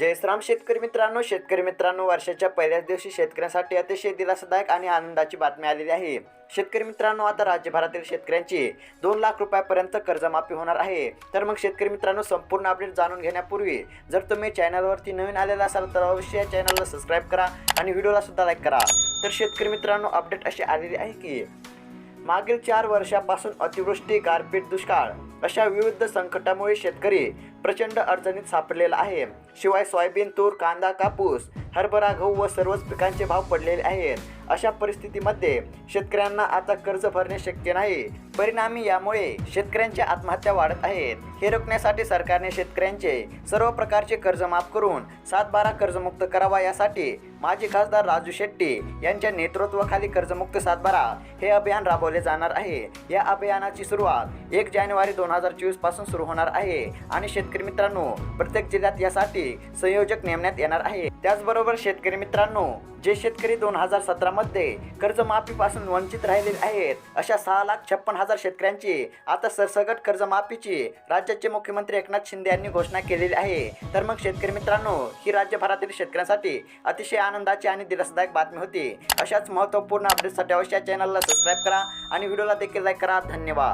जयश्राम शेतकरी मित्रांनो शेतकरी मित्रांनो वर्षाच्या पहिल्याच दिवशी शेतकऱ्यांसाठी अतिशय दिलासादायक आणि आनंदाची बातमी आलेली आहे. शेतकरी मित्रांनो आता राज्यभरातील शेतकऱ्यांची दोन लाख रुपयापर्यंत कर्जमाफी होणार आहे. तर मग शेतकरी मित्रांनो संपूर्ण अपडेट जाणून घेण्यापूर्वी जर तुम्ही चॅनलवरती नवीन आलेला असाल तर अवश्य या चॅनलला सबस्क्राईब करा आणि व्हिडिओला सुद्धा लाईक करा. तर शेतकरी मित्रांनो अपडेट अशी आलेली आहे की मागील चार वर्षापासून अतिवृष्टी गारपीट दुष्काळ अशा विविध संकटामुळे शेतकरी प्रचंड अडचणीत सापडलेला आहे. शिवाय सोयाबीन तूर कांदा कापूस हरभरा गहू व सर्वच पिकांचे भाव पडलेले आहेत. अशा परिस्थितीमध्ये शेतकऱ्यांना आता कर्ज भरणे शक्य नाही. परिणामी यामुळे शेतकऱ्यांच्या आत्महत्या वाढत आहेत. हे रोखण्यासाठी सरकारने शेतकऱ्यांचे सर्व प्रकारचे कर्ज माफ करून सात बारा कर्जमुक्त करावा यासाठी माजी खासदार राजू शेट्टी यांच्या नेतृत्वाखाली कर्जमुक्त सातबारा हे अभियान राबवले जाणार आहे. या अभियानाची सुरुवात एक जानेवारी दोन हजार चोवीसपासून सुरू होणार आहे आणि शेत शेतकरी मित्रांनो प्रत्येक जिल्ह्यात यासाठी संयोजक नेमण्यात येणार आहे. त्याचबरोबर शेतकरी मित्रांनो जे शेतकरी दोन हजार सतरामध्ये कर्जमाफीपासून वंचित राहिलेले आहेत अशा सहा लाख छप्पन हजार शेतकऱ्यांची आता सरसगट कर्जमाफीची राज्याचे मुख्यमंत्री एकनाथ शिंदे यांनी घोषणा केलेली आहे. तर मग शेतकरी मित्रांनो ही राज्यभरातील शेतकऱ्यांसाठी अतिशय आनंदाची आणि दिलासदायक बातमी होती. अशाच महत्त्वपूर्ण अपडेटसाठी अवश्य चॅनलला सबस्क्राईब करा आणि व्हिडिओला देखील लाईक करा. धन्यवाद.